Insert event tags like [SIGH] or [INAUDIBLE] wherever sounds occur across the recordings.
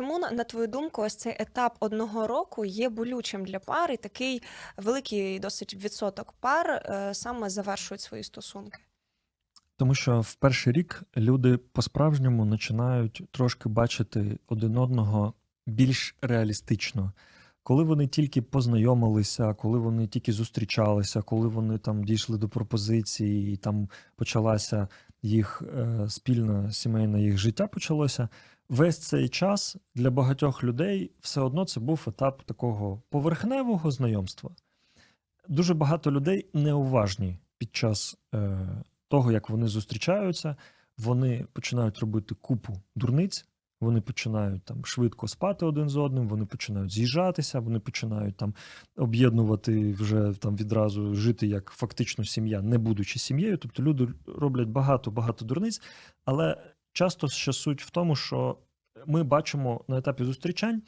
чому на твою думку, ось цей етап одного року є болючим для пар, і такий великий досить відсоток пар е, саме завершують свої стосунки? Тому що в перший рік люди по-справжньому починають трошки бачити один одного більш реалістично. Коли вони тільки познайомилися, коли вони тільки зустрічалися, коли вони там дійшли до пропозиції, і там почалася їх е, спільне сімейне їх життя почалося. Весь цей час для багатьох людей все одно це був етап такого поверхневого знайомства. Дуже багато людей неуважні під час е, того, як вони зустрічаються, вони починають робити купу дурниць, вони починають там швидко спати один з одним, вони починають з'їжджатися, вони починають там об'єднувати вже там відразу жити як фактично сім'я, не будучи сім'єю. Тобто люди роблять багато багато дурниць, але часто ще суть в тому, що ми бачимо на етапі зустрічань.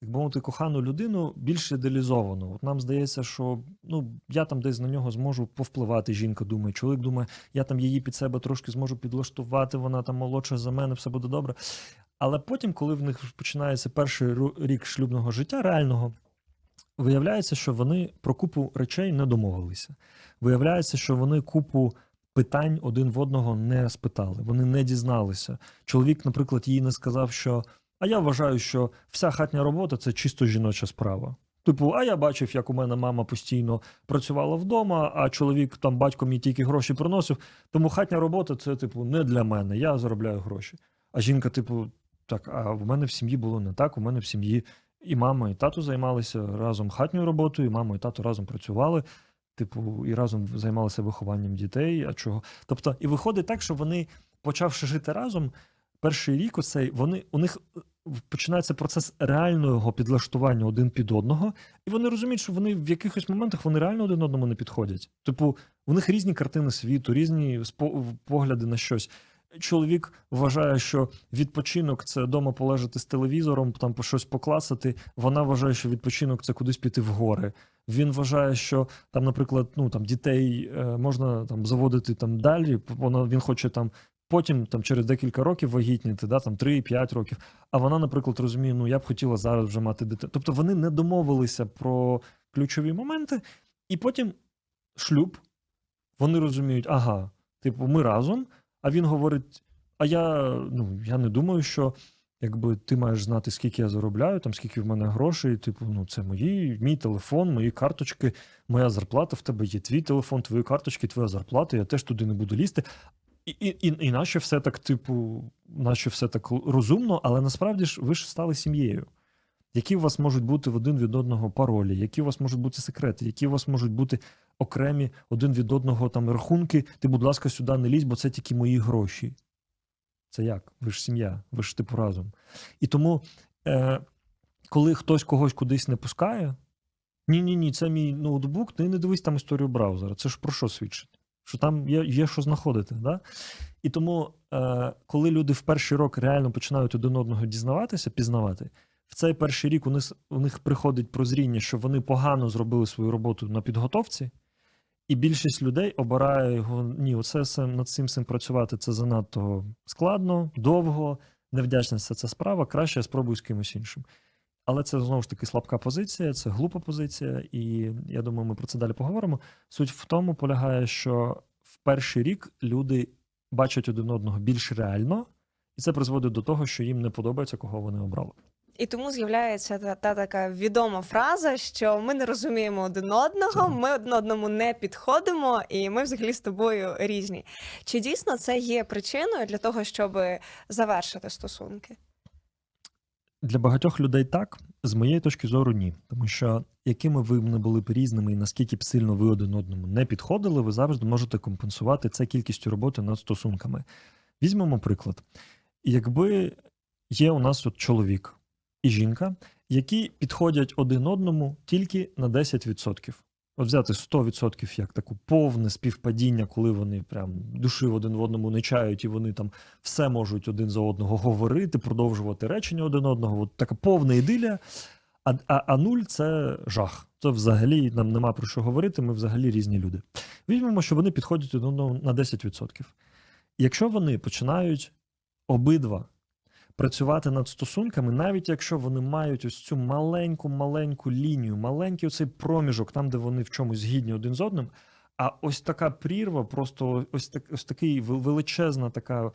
Так би мовити, кохану людину більш ідеалізовано. От нам здається, що ну я там десь на нього зможу повпливати. Жінка думає, чоловік думає, я там її під себе трошки зможу підлаштувати, вона там молодша за мене, все буде добре. Але потім, коли в них починається перший рік шлюбного життя, реального, виявляється, що вони про купу речей не домовилися. Виявляється, що вони купу питань один в одного не спитали, вони не дізналися. Чоловік, наприклад, їй не сказав, що а я вважаю, що вся хатня робота це чисто жіноча справа. Типу, а я бачив, як у мене мама постійно працювала вдома, а чоловік там батько мені тільки гроші приносив. Тому хатня робота це, типу, не для мене. Я заробляю гроші. А жінка, типу, так, а в мене в сім'ї було не так. У мене в сім'ї і мама, і тато займалися разом хатньою роботою, і мама, і тато разом працювали. Типу, і разом займалися вихованням дітей. А чого? Тобто, і виходить так, що вони, почавши жити разом, перший рік оцей, вони у них е, починається процес реального підлаштування один під одного, і вони розуміють, що вони в якихось моментах вони реально один одному не підходять. Типу, у них різні картини світу, різні погляди на щось. Чоловік вважає, що відпочинок це вдома полежати з телевізором, там по щось покласити. Вона вважає, що відпочинок це кудись піти в гори. Він вважає, що там, наприклад, ну там дітей е, можна там заводити там далі. Вона він хоче там потім, там через декілька років вагітніти, да, там 3-5 років. А вона, наприклад, розуміє, ну я б хотіла зараз вже мати дитину. Тобто вони не домовилися про ключові моменти, і потім шлюб. Вони розуміють, ага, типу, ми разом. А він говорить: а я ну я не думаю, що якби ти маєш знати, скільки я заробляю, там скільки в мене грошей. Типу, ну це мої, мій телефон, мої карточки, моя зарплата. В тебе є твій телефон, твої карточки, твоя зарплата. Я теж туди не буду лізти. І, і, і, і наче все так, типу, наче все так розумно, але насправді ж ви ж стали сім'єю. Які у вас можуть бути в один від одного паролі, які у вас можуть бути секрети, які у вас можуть бути окремі один від одного там рахунки. Ти, будь ласка, сюди не лізь, бо це тільки мої гроші. Це як? Ви ж сім'я, ви ж типу разом. І тому, е, коли хтось когось кудись не пускає, ні, ні, ні, це мій ноутбук, ти не дивись там історію браузера. Це ж про що свідчить? Що там є, є що знаходити. Да? І тому, е, коли люди в перший рок реально починають один одного дізнаватися, пізнавати, в цей перший рік у них, у них приходить прозріння, що вони погано зробили свою роботу на підготовці, і більшість людей обирає його. Ні, оце над цим цим працювати це занадто складно, довго, невдячна вся ця справа. Краще я спробую з кимось іншим. Але це знову ж таки слабка позиція, це глупа позиція, і я думаю, ми про це далі поговоримо. Суть в тому полягає, що в перший рік люди бачать один одного більш реально, і це призводить до того, що їм не подобається, кого вони обрали. І тому з'являється та, та така відома фраза, що ми не розуміємо один одного, ми один одному не підходимо, і ми взагалі з тобою різні. Чи дійсно це є причиною для того, щоб завершити стосунки? Для багатьох людей так, з моєї точки зору, ні. Тому що якими ви не були б різними і наскільки б сильно ви один одному не підходили, ви завжди можете компенсувати це кількістю роботи над стосунками. Візьмемо приклад. Якби є у нас от чоловік і жінка, які підходять один одному тільки на 10%. От взяти 100% як таку повне співпадіння, коли вони прям душі один в одному не чають, і вони там все можуть один за одного говорити, продовжувати речення один одного. От така повна ідилія. А, а, а нуль це жах. Це взагалі нам нема про що говорити. Ми взагалі різні люди. Візьмемо, що вони підходять один одному на 10%. Якщо вони починають обидва працювати над стосунками, навіть якщо вони мають ось цю маленьку маленьку лінію, маленький оцей проміжок, там, де вони в чомусь згідні один з одним. А ось така прірва, просто ось так, ось такий величезна така,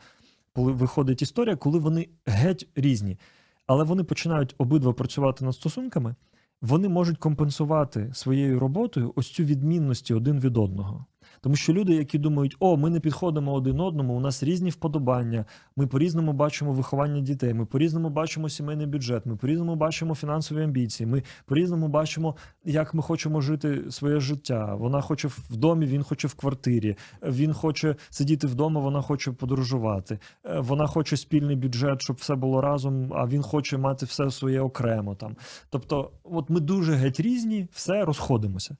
коли виходить історія, коли вони геть різні, але вони починають обидва працювати над стосунками. Вони можуть компенсувати своєю роботою ось цю відмінності один від одного. Тому що люди, які думають, о, ми не підходимо один одному, у нас різні вподобання, ми по-різному бачимо виховання дітей, ми по-різному бачимо сімейний бюджет, ми по-різному бачимо фінансові амбіції, ми по-різному бачимо, як ми хочемо жити своє життя. Вона хоче в домі, він хоче в квартирі, він хоче сидіти вдома, вона хоче подорожувати, Е, вона хоче спільний бюджет, щоб все було разом, а він хоче мати все своє окремо там. Тобто, от ми дуже геть різні, все розходимося.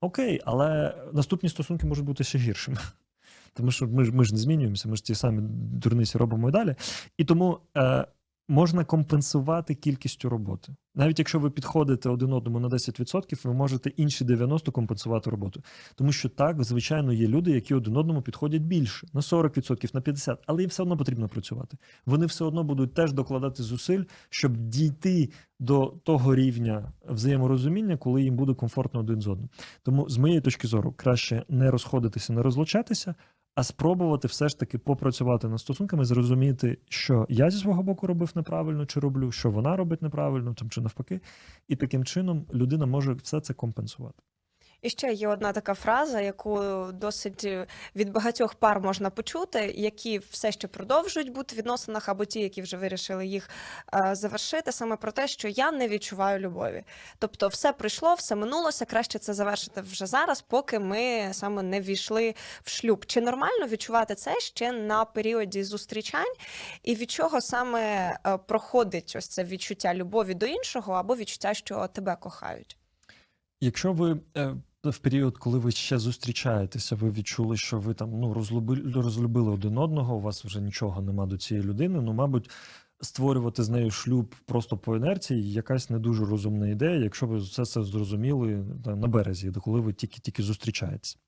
Окей, але наступні стосунки можуть бути ще гіршими. [LAUGHS] Тому що ми ж, ми ж не змінюємося, ми ж ті самі дурниці робимо і далі. І тому е, можна компенсувати кількістю роботи. Навіть якщо ви підходите один одному на 10%, ви можете інші 90% компенсувати роботу. Тому що так, звичайно, є люди, які один одному підходять більше на 40%, на 50%, але їм все одно потрібно працювати. Вони все одно будуть теж докладати зусиль, щоб дійти до того рівня взаєморозуміння, коли їм буде комфортно один з одним. Тому, з моєї точки зору, краще не розходитися, не розлучатися, а спробувати все ж таки попрацювати над стосунками, зрозуміти, що я зі свого боку робив неправильно, чи роблю, що вона робить неправильно, там чи навпаки. І таким чином людина може все це компенсувати. І ще є одна така фраза, яку досить е, від багатьох пар можна почути, які все ще продовжують бути в відносинах, або ті, які вже вирішили їх е, завершити, саме про те, що я не відчуваю любові. Тобто, все прийшло, все минулося. Краще це завершити вже зараз, поки ми саме не війшли в шлюб. Чи нормально відчувати це ще на періоді зустрічань, і від чого саме е, проходить ось це відчуття любові до іншого, або відчуття, що тебе кохають? Якщо ви в період, коли ви ще зустрічаєтеся, ви відчули, що ви там ну розлюбили, розлюбили один одного, у вас вже нічого нема до цієї людини. Ну, мабуть, створювати з нею шлюб просто по інерції якась не дуже розумна ідея, якщо ви все це зрозуміли та, на березі, коли ви тільки-тільки зустрічаєтесь.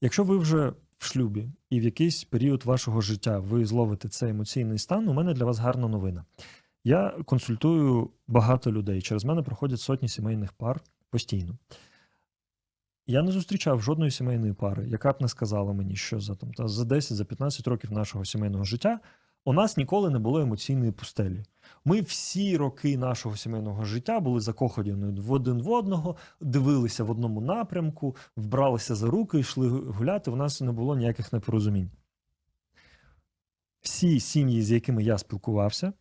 Якщо ви вже в шлюбі і в якийсь період вашого життя ви зловите цей емоційний стан, у мене для вас гарна новина. Я консультую багато людей. Через мене проходять сотні сімейних пар постійно. Я не зустрічав жодної сімейної пари, яка б не сказала мені, що за там та за 10 за 15 років нашого сімейного життя у нас ніколи не було емоційної пустелі. Ми всі роки нашого сімейного життя були закохані в один в одного, дивилися в одному напрямку, вбралися за руки, йшли гуляти. У нас не було ніяких непорозумінь. Всі сім'ї, з якими я спілкувався,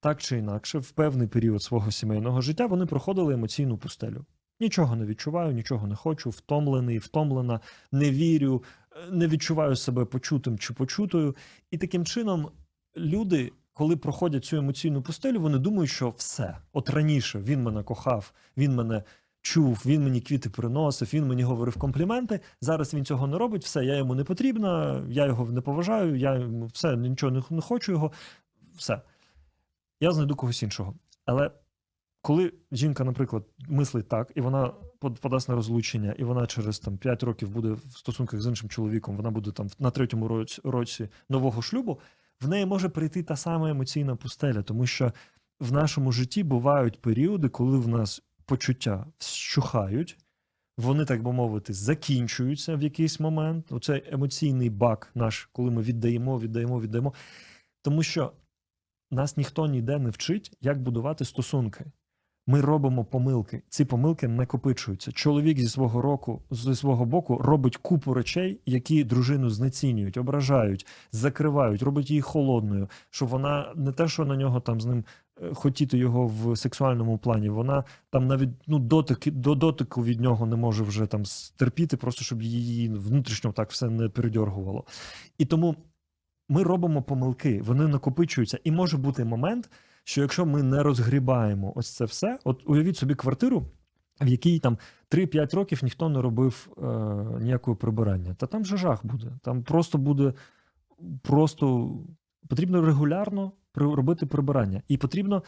так чи інакше, в певний період свого сімейного життя вони проходили емоційну пустелю. Нічого не відчуваю, нічого не хочу, втомлений, втомлена, не вірю, е, не відчуваю себе почутим чи почутою. І таким чином люди, коли проходять цю емоційну пустелю, вони думають, що все. От раніше він мене кохав, він мене чув, він мені квіти приносив, він мені говорив компліменти. Зараз він цього не робить, все, я йому не потрібна, я його не поважаю, я йому все, нічого не, не хочу його. Все. Я знайду когось іншого. Але коли жінка, наприклад, мислить так, і вона подасть на розлучення, і вона через там 5 років буде в стосунках з іншим чоловіком, вона буде там на третьому році, нового шлюбу, в неї може прийти та сама емоційна пустеля, тому що в нашому житті бувають періоди, коли в нас почуття вщухають, вони, так би мовити, закінчуються в якийсь момент. Оцей емоційний бак наш, коли ми віддаємо, віддаємо, віддаємо. Тому що нас ніхто ніде не вчить, як будувати стосунки. Ми робимо помилки. Ці помилки накопичуються. Чоловік зі свого року, зі свого боку, робить купу речей, які дружину знецінюють, ображають, закривають, робить її холодною, щоб вона не те, що на нього там з ним е, хотіти його в сексуальному плані, вона там навіть ну дотики до дотику від нього не може вже там стерпіти, просто щоб її внутрішньо так все не передьоргувало. І тому ми робимо помилки, вони накопичуються, і може бути момент, що якщо ми не розгрібаємо ось це все, от уявіть собі квартиру, в якій там 3-5 років ніхто не робив е, ніякого прибирання, та там же жах буде. Там просто буде просто потрібно регулярно робити прибирання. І потрібно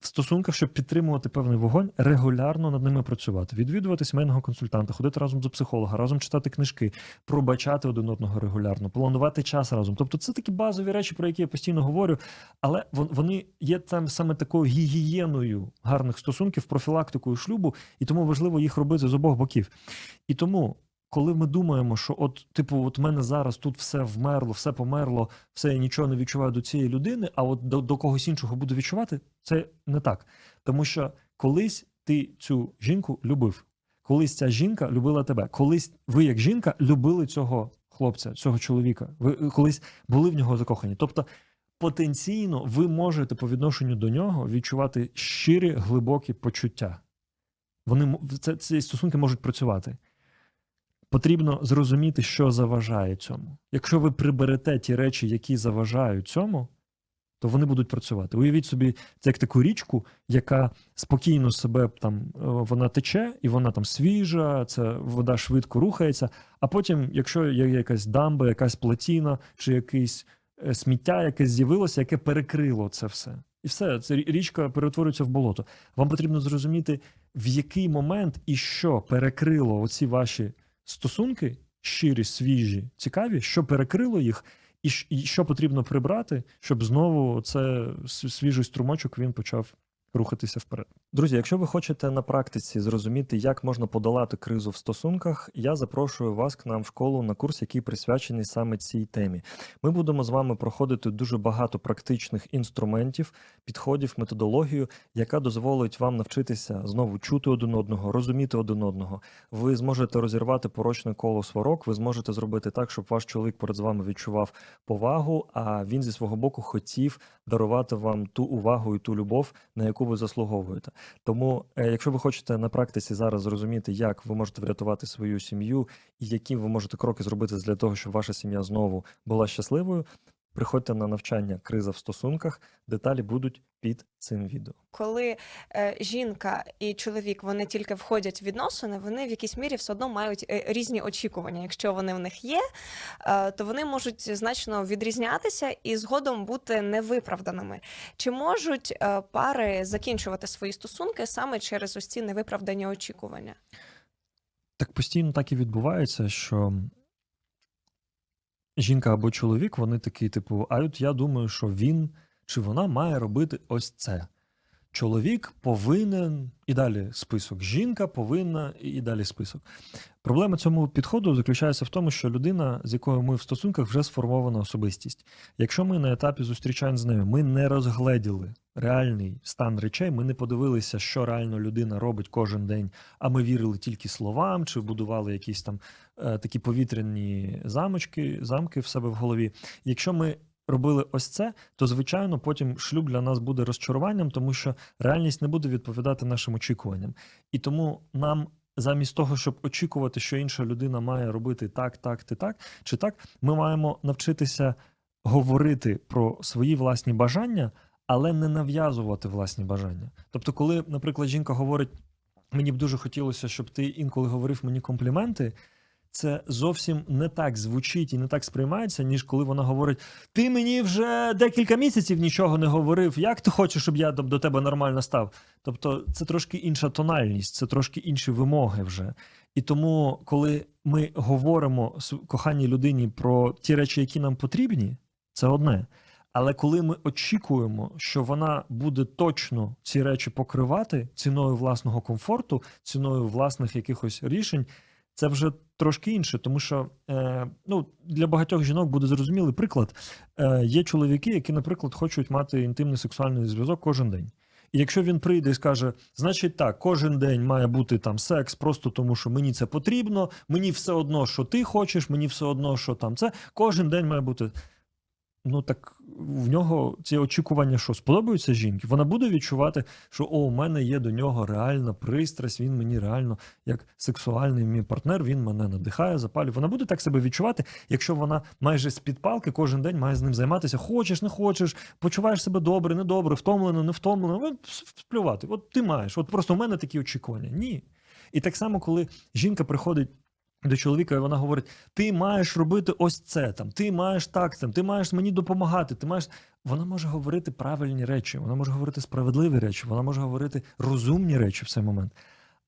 в стосунках, щоб підтримувати певний вогонь, регулярно над ними працювати, відвідувати сімейного консультанта, ходити разом до психолога, разом читати книжки, пробачати один одного регулярно, планувати час разом. Тобто, це такі базові речі, про які я постійно говорю, але вон- вони є там саме такою гігієною гарних стосунків, профілактикою шлюбу, і тому важливо їх робити з обох боків. І тому. Коли ми думаємо, що от, типу, от мене зараз тут все вмерло, все померло, все я нічого не відчуваю до цієї людини, а от до, до когось іншого буду відчувати, це не так. Тому що колись ти цю жінку любив, колись ця жінка любила тебе, колись ви, як жінка, любили цього хлопця, цього чоловіка. Ви колись були в нього закохані. Тобто потенційно ви можете по відношенню до нього відчувати щирі, глибокі почуття. Вони це, ці стосунки можуть працювати. Потрібно зрозуміти, що заважає цьому. Якщо ви приберете ті речі, які заважають цьому, то вони будуть працювати. Уявіть собі, це як таку річку, яка спокійно себе там е, вона тече, і вона там свіжа, це вода швидко рухається. А потім, якщо є якась дамба, якась плотіна чи якесь е, сміття, яке з'явилося, яке перекрило це все. І все, це річка перетворюється в болото. Вам потрібно зрозуміти, в який момент і що перекрило оці ваші стосунки, щирі, свіжі, цікаві, що перекрило їх, і що потрібно прибрати, щоб знову це свіжий струмочок він почав рухатися вперед. Друзі, якщо ви хочете на практиці зрозуміти, як можна подолати кризу в стосунках, я запрошую вас к нам в школу на курс, який присвячений саме цій темі. Ми будемо з вами проходити дуже багато практичних інструментів, підходів, методологію, яка дозволить вам навчитися знову чути один одного, розуміти один одного. Ви зможете розірвати порочне коло сварок. Ви зможете зробити так, щоб ваш чоловік перед вами відчував повагу, а він зі свого боку хотів дарувати вам ту увагу і ту любов, на яку ви заслуговуєте. Тому, е, якщо ви хочете на практиці зараз зрозуміти, як ви можете врятувати свою сім'ю і які ви можете кроки зробити для того, щоб ваша сім'я знову була щасливою, приходьте на навчання Криза в стосунках. Деталі будуть під цим відео. Коли е, жінка і чоловік вони тільки входять в відносини, вони в якійсь мірі все одно мають е, різні очікування. Якщо вони в них є, е, то вони можуть значно відрізнятися і згодом бути невиправданими. Чи можуть е, пари закінчувати свої стосунки саме через ось ці невиправдані очікування? Так постійно так і відбувається, що жінка або чоловік, вони такі, типу, а от я думаю, що він чи вона має робити ось це. Чоловік повинен і далі список. Жінка повинна і далі список. Проблема цьому підходу заключається в тому, що людина, з якою ми в стосунках, вже сформована особистість. Якщо ми на етапі зустрічань з нею, ми не розгледіли реальний стан речей, ми не подивилися, що реально людина робить кожен день, а ми вірили тільки словам, чи будували якісь там е, такі повітряні замочки, замки в себе в голові. Якщо ми робили ось це, то звичайно потім шлюб для нас буде розчаруванням, тому що реальність не буде відповідати нашим очікуванням. І тому нам. Замість того, щоб очікувати, що інша людина має робити так, так, ти так чи так, ми маємо навчитися говорити про свої власні бажання, але не нав'язувати власні бажання. Тобто, коли, наприклад, жінка говорить: мені б дуже хотілося, щоб ти інколи говорив мені компліменти. Це зовсім не так звучить і не так сприймається, ніж коли вона говорить: Ти мені вже декілька місяців нічого не говорив. Як ти хочеш, щоб я до тебе нормально став? Тобто, це трошки інша тональність, це трошки інші вимоги вже. І тому, коли ми говоримо с- коханій людині про ті речі, які нам потрібні, це одне. Але коли ми очікуємо, що вона буде точно ці речі покривати ціною власного комфорту, ціною власних якихось рішень, це вже трошки інше, тому що е, ну, для багатьох жінок буде зрозумілий приклад. Е, є чоловіки, які, наприклад, хочуть мати інтимний сексуальний зв'язок кожен день. І якщо він прийде і скаже, значить так, кожен день має бути там секс, просто тому що мені це потрібно, мені все одно, що ти хочеш, мені все одно, що там це, кожен день має бути. Ну так в нього ці очікування, що сподобаються жінки, вона буде відчувати, що о, у мене є до нього реальна пристрасть, він мені реально як сексуальний мій партнер, він мене надихає, запалює. Вона буде так себе відчувати, якщо вона майже з-під палки кожен день має з ним займатися. Хочеш, не хочеш, почуваєш себе добре, недобре, втомлено, не втомлено. Сплювати. От ти маєш. От просто у мене такі очікування. Ні. І так само, коли жінка приходить до чоловіка, і вона говорить: ти маєш робити ось це там, ти маєш так там, ти маєш мені допомагати. Ти маєш. Вона може говорити правильні речі, вона може говорити справедливі речі, вона може говорити розумні речі в цей момент.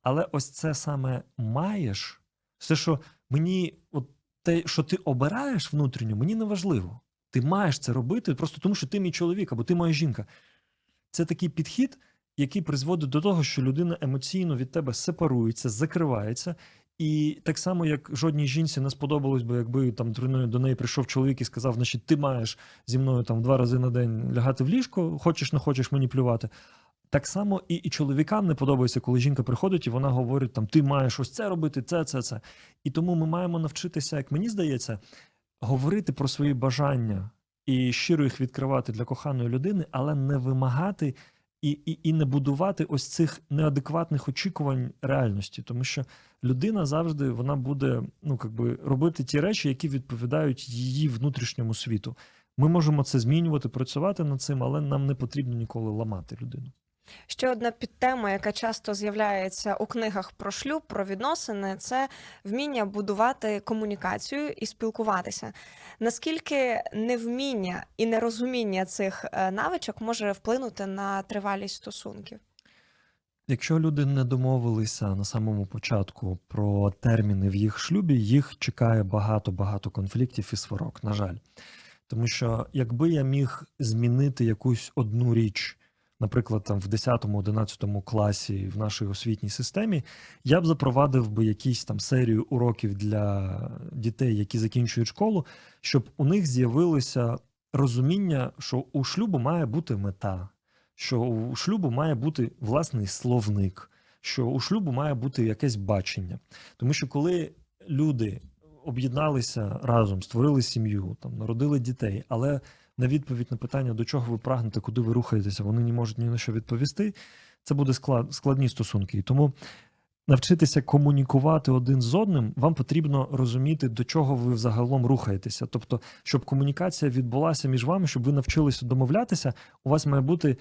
Але ось це саме маєш, все, що мені, от те, що ти обираєш внутрішньо, мені не важливо. Ти маєш це робити просто тому, що ти мій чоловік або ти моя жінка. Це такий підхід, який призводить до того, що людина емоційно від тебе сепарується, закривається. І так само, як жодній жінці не сподобалось би, якби там до неї прийшов чоловік і сказав, значить, ти маєш зі мною там два рази на день лягати в ліжко, хочеш, не хочеш мені плювати. Так само і, і чоловікам не подобається, коли жінка приходить і вона говорить: там ти маєш ось це робити, це, це, це. І тому ми маємо навчитися, як мені здається, говорити про свої бажання і щиро їх відкривати для коханої людини, але не вимагати і, і, і не будувати ось цих неадекватних очікувань реальності, тому що людина завжди вона буде ну якби робити ті речі, які відповідають її внутрішньому світу. Ми можемо це змінювати, працювати над цим, але нам не потрібно ніколи ламати людину. Ще одна підтема, яка часто з'являється у книгах про шлюб, про відносини, це вміння будувати комунікацію і спілкуватися. Наскільки невміння і нерозуміння цих е, навичок може вплинути на тривалість стосунків? Якщо люди не домовилися на самому початку про терміни в їх шлюбі, їх чекає багато-багато конфліктів і сварок, на жаль. Тому що якби я міг змінити якусь одну річ, наприклад, там в 10-11 класі в нашій освітній системі, я б запровадив би якісь там серію уроків для дітей, які закінчують школу, щоб у них з'явилося розуміння, що у шлюбу має бути мета, що у шлюбу має бути власний словник, що у шлюбу має бути якесь бачення. Тому що коли люди об'єдналися разом, створили сім'ю, там народили дітей, але на відповідь на питання, до чого ви прагнете, куди ви рухаєтеся, вони не можуть ні на що відповісти. Це буде склад, складні стосунки. І тому навчитися комунікувати один з одним, вам потрібно розуміти, до чого ви взагалом рухаєтеся. Тобто, щоб комунікація відбулася між вами, щоб ви навчилися домовлятися, у вас має бути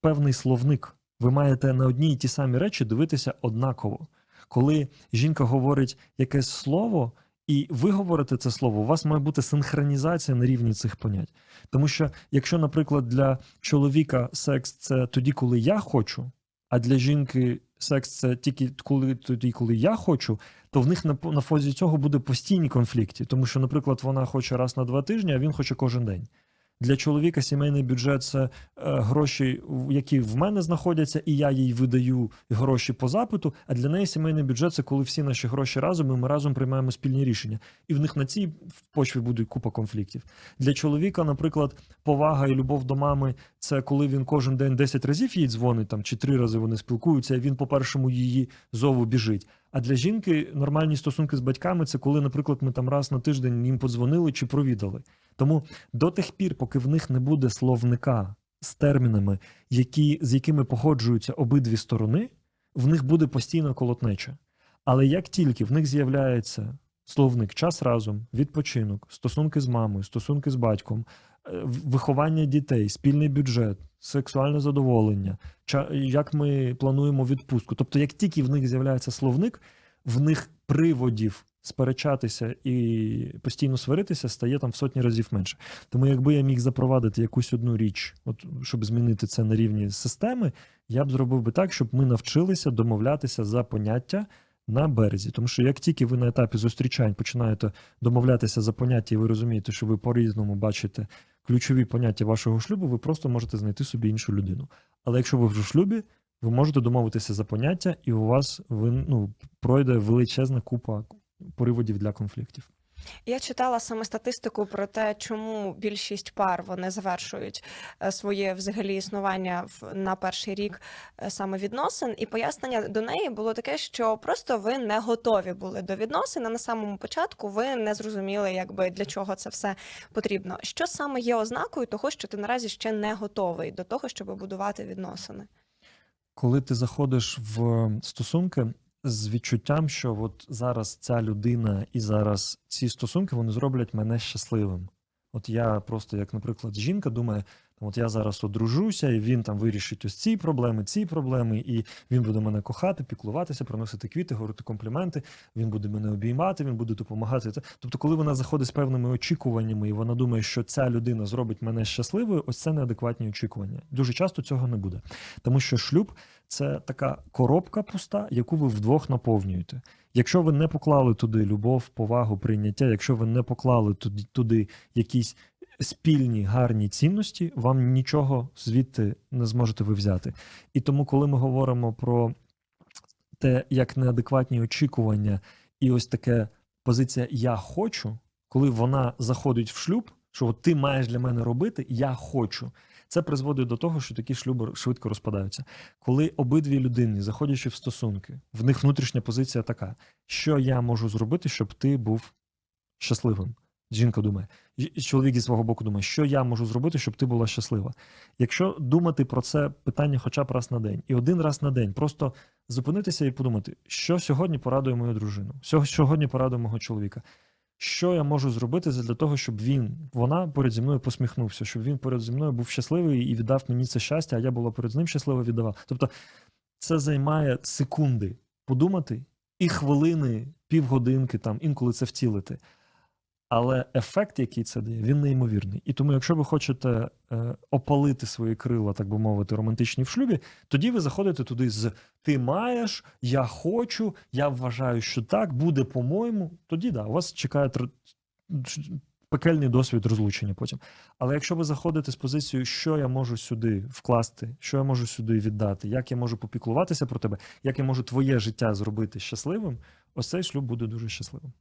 певний словник. Ви маєте на одні і ті самі речі дивитися однаково. Коли жінка говорить якесь слово, і ви говорите це слово, у вас має бути синхронізація на рівні цих понять. Тому що, якщо, наприклад, для чоловіка секс це тоді, коли я хочу, а для жінки секс це тільки коли тоді, коли я хочу, то в них на, на фозі цього буде постійні конфлікти. Тому що, наприклад, вона хоче раз на два тижні, а він хоче кожен день. Для чоловіка сімейний бюджет це е, гроші, які в мене знаходяться, і я їй видаю гроші по запиту. А для неї сімейний бюджет це коли всі наші гроші разом, і ми разом приймаємо спільні рішення. І в них на цій почві буде купа конфліктів. Для чоловіка, наприклад, повага і любов до мами це коли він кожен день 10 разів їй дзвонить там чи три рази вони спілкуються. і Він по першому її зову біжить. А для жінки нормальні стосунки з батьками це коли, наприклад, ми там раз на тиждень їм подзвонили чи провідали. Тому до тих пір, поки в них не буде словника з термінами, які, з якими погоджуються обидві сторони, в них буде постійно колотнеча. Але як тільки в них з'являється словник час разом, відпочинок, стосунки з мамою, стосунки з батьком, виховання дітей, спільний бюджет, сексуальне задоволення, як ми плануємо відпустку. Тобто, як тільки в них з'являється словник, в них приводів сперечатися і постійно сваритися стає там в сотні разів менше. Тому, якби я міг запровадити якусь одну річ, от щоб змінити це на рівні системи, я б зробив би так, щоб ми навчилися домовлятися за поняття. На березі, тому що як тільки ви на етапі зустрічань починаєте домовлятися за поняття, і ви розумієте, що ви по-різному бачите ключові поняття вашого шлюбу, ви просто можете знайти собі іншу людину. Але якщо ви вже в шлюбі, ви можете домовитися за поняття, і у вас ви, ну, пройде величезна купа приводів для конфліктів. Я читала саме статистику про те, чому більшість пар вони завершують е, своє взагалі існування на перший рік е, саме відносин, і пояснення до неї було таке, що просто ви не готові були до відносин. а На самому початку ви не зрозуміли, якби для чого це все потрібно. Що саме є ознакою того, що ти наразі ще не готовий до того, щоб будувати відносини? Коли ти заходиш в стосунки, з відчуттям, що от зараз ця людина і зараз ці стосунки вони зроблять мене щасливим. От я просто, як, наприклад, жінка думає, от я зараз одружуся, і він там вирішить ось ці проблеми, ці проблеми, і він буде мене кохати, піклуватися, приносити квіти, говорити компліменти, він буде мене обіймати, він буде допомагати. Тобто, коли вона заходить з певними очікуваннями, і вона думає, що ця людина зробить мене щасливою, ось це неадекватні очікування. Дуже часто цього не буде. Тому що шлюб це така коробка пуста, яку ви вдвох наповнюєте. Якщо ви не поклали туди любов, повагу, прийняття, якщо ви не поклали туди, туди якісь спільні гарні цінності, вам нічого звідти не зможете ви взяти. І тому, коли ми говоримо про те, як неадекватні очікування, і ось таке позиція Я хочу, коли вона заходить в шлюб, що ти маєш для мене робити, я хочу. Це призводить до того, що такі шлюби швидко розпадаються. Коли обидві людини, заходячи в стосунки, в них внутрішня позиція така: що я можу зробити, щоб ти був щасливим? Жінка думає, чоловік зі свого боку думає, що я можу зробити, щоб ти була щаслива. Якщо думати про це питання хоча б раз на день, і один раз на день, просто зупинитися і подумати, що сьогодні порадує мою дружину, що сьогодні порадує мого чоловіка. Що я можу зробити для того, щоб він, вона поряд зі мною посміхнувся, щоб він поряд зі мною був щасливий і віддав мені це щастя, а я була поряд з ним щаслива віддавав. Тобто це займає секунди подумати і хвилини, півгодинки, там інколи це втілити. Але ефект, який це дає, він неймовірний. І тому, якщо ви хочете е, опалити свої крила, так би мовити, романтичні в шлюбі, тоді ви заходите туди з ти маєш, я хочу, я вважаю, що так, буде по-моєму. Тоді да, у вас чекає тр... пекельний досвід розлучення потім. Але якщо ви заходите з позицією, що я можу сюди вкласти, що я можу сюди віддати, як я можу попіклуватися про тебе, як я можу твоє життя зробити щасливим, ось цей шлюб буде дуже щасливим.